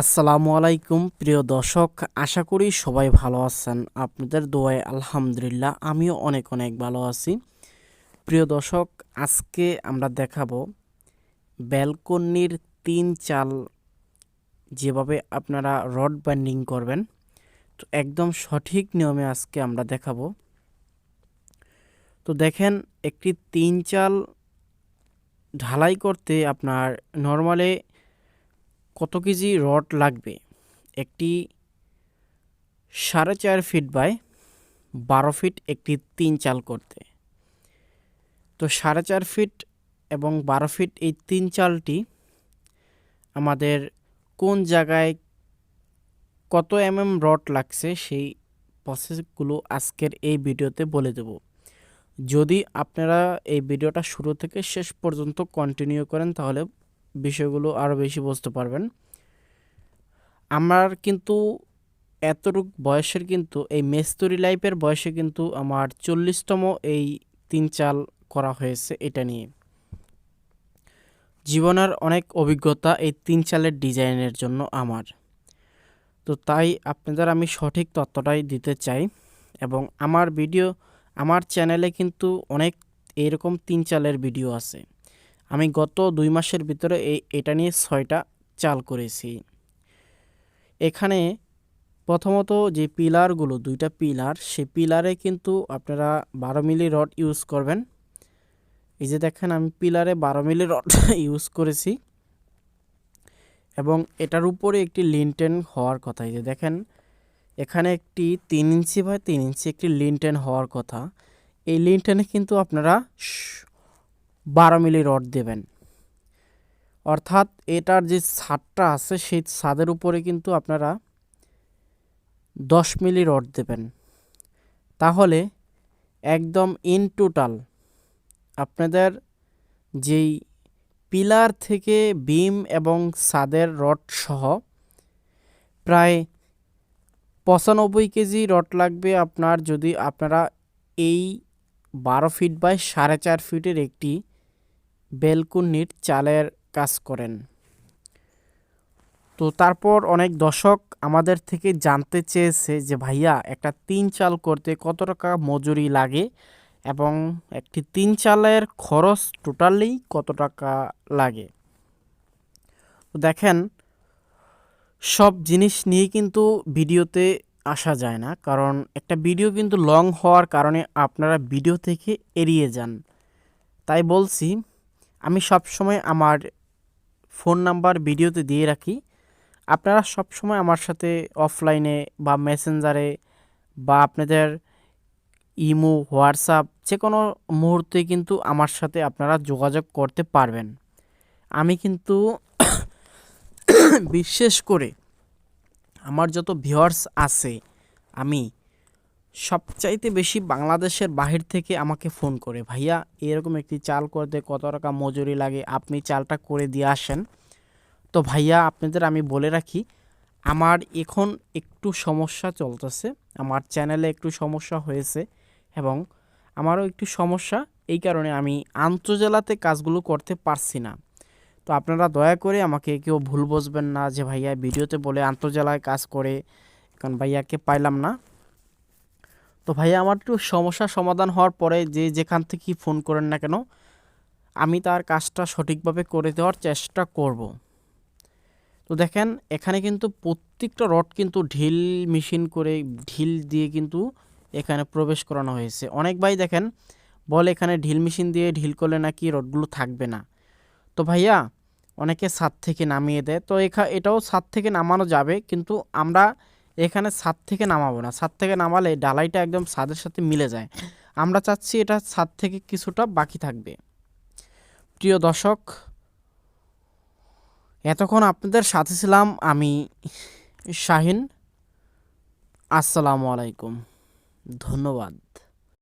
আসসালামু আলাইকুম, প্রিয় দর্শক, আশা করি সবাই ভালো আছেন। আপনাদের দোয়ায় আলহামদুলিল্লাহ আমিও অনেক অনেক ভালো আছি। প্রিয় দর্শক, আজকে আমরা দেখাবো ব্যালকনির তিন চাল যেভাবে আপনারা রড বাইন্ডিং করবেন। তো একদম সঠিক নিয়মে আজকে আমরা দেখাবো। তো দেখেন, একটি তিন চাল ঢালাই করতে আপনার নর্মালে কত কেজি রড লাগবে? একটি সাড়ে চার ফিট বাই বারো ফিট একটি তিন চাল করতে। তো সাড়ে চার ফিট এবং বারো ফিট এই তিন চালটি আমাদের কোন জায়গায় কত এম এম রড লাগছে সেই প্রসেসগুলো আজকের এই ভিডিওতে বলে দেব। যদি আপনারা এই ভিডিওটা শুরু থেকে শেষ পর্যন্ত কন্টিনিউ করেন তাহলে বিষয়গুলো আরও বেশি বুঝতে পারবেন। আমার কিন্তু এতটুক বয়সের কিন্তু, এই মেস্তরি লাইফের বয়সে কিন্তু আমার চল্লিশতম এই তিন চাল করা হয়েছে এটা নিয়ে। জীবনের অনেক অভিজ্ঞতা এই তিন চালের ডিজাইনের জন্য আমার। তো তাই আপনাদের আমি সঠিক তথ্যটাই দিতে চাই এবং আমার ভিডিও, আমার চ্যানেলে কিন্তু অনেক এরকম তিন চালের ভিডিও আছে। আমি গত দুই মাসের ভিতরে এই, এটা নিয়ে ছয়টা চাল করেছি। এখানে প্রথমত যে পিলারগুলো, দুইটা পিলার, সেই পিলারে কিন্তু আপনারা বারো মিলি রড ইউজ করবেন। এই যে দেখেন, আমি পিলারে বারো মিলি রড ইউজ করেছি। এবং এটার উপরে একটি লিনটেন হওয়ার কথা। এই যে দেখেন, এখানে একটি তিন ইঞ্চি বা তিন ইঞ্চি একটি লিনটেন হওয়ার কথা। এই লিনটেনে কিন্তু আপনারা বারো মিলি রড দেবেন। অর্থাৎ এটার যে ছাদটা আছে, সেই ছাদের উপরে কিন্তু আপনারা দশ মিলি রড দেবেন। তাহলে একদম ইন টোটাল আপনাদের যেই পিলার থেকে বিম এবং ছাদের রড সহ প্রায় পঁচানব্বই কেজি রড লাগবে আপনার যদি আপনারা এই বারো ফিট বাই সাড়ে চার ফিটের একটি বেলকুনির চালের কাজ করেন। তো তারপর অনেক দর্শক আমাদের থেকে জানতে চেয়েছে যে, ভাইয়া, একটা তিন চাল করতে কত টাকা মজুরি লাগে এবং একটি তিন চালের খরচ টোটালি কত টাকা লাগে? তো দেখেন, সব জিনিস নিয়ে কিন্তু ভিডিওতে আসা যায় না। কারণ একটা ভিডিও কিন্তু লং হওয়ার কারণে আপনারা ভিডিও থেকে এড়িয়ে যান। তাই বলছি আমি সবসময় আমার ফোন নাম্বার ভিডিওতে দিয়ে রাখি। আপনারা সবসময় আমার সাথে অফলাইনে বা মেসেঞ্জারে বা আপনাদের ইমো হোয়াটসঅ্যাপ যে কোনো মুহূর্তে কিন্তু আমার সাথে আপনারা যোগাযোগ করতে পারবেন। আমি কিন্তু বিশেষ করে আমার যত ভিউয়ার্স আছে, আমি সবচাইতে বেশি বাংলাদেশের বাহির থেকে আমাকে ফোন করে, ভাইয়া, এরকম একটি চাল করতে কত টাকা মজুরি লাগে? আপনি চালটা করে দিয়ে আসেন। তো ভাইয়া, আপনাদের আমি বলে রাখি, আমার এখন একটু সমস্যা চলতেছে, আমার চ্যানেলে একটু সমস্যা হয়েছে এবং আমারও একটু সমস্যা, এই কারণে আমি আন্তজেলাতে কাজগুলো করতে পারছি না। তো আপনারা দয়া করে আমাকে কেউ ভুল বুঝবেন না যে ভাইয়া ভিডিওতে বলে আন্তজেলায় কাজ করে, কারণ ভাইয়াকে পাইলাম না। তো ভাইয়া আমার একটু সমস্যার সমাধান হওয়ার পরে যে যেখান থেকে ফোন করেন না কেন, আমি তার কাজটা সঠিকভাবে করে দেওয়ার চেষ্টা করব। তো দেখেন, এখানে কিন্তু প্রত্যেকটা রড কিন্তু ঢিল মেশিন করে, ঢিল দিয়ে কিন্তু এখানে প্রবেশ করানো হয়েছে। অনেক ভাই দেখেন, বলে এখানে ঢিল মেশিন দিয়ে ঢিল করলে নাকি রডগুলো থাকবে না। তো ভাইয়া, অনেকে ছাদ থেকে নামিয়ে দেয়। তো এখা, এটাও ছাদ থেকে নামানো যাবে, কিন্তু আমরা এখানে ছাদ থেকে নামাবো না। ছাদ থেকে নামালে ডালাইটা একদম ছাদের সাথে মিলে যায়। আমরা চাচ্ছি এটা ছাদ থেকে কিছুটা বাকি থাকবে। প্রিয় দর্শক, এতক্ষণ আপনাদের সাথে ছিলাম আমি শাহিন। আসসালামু আলাইকুম। ধন্যবাদ।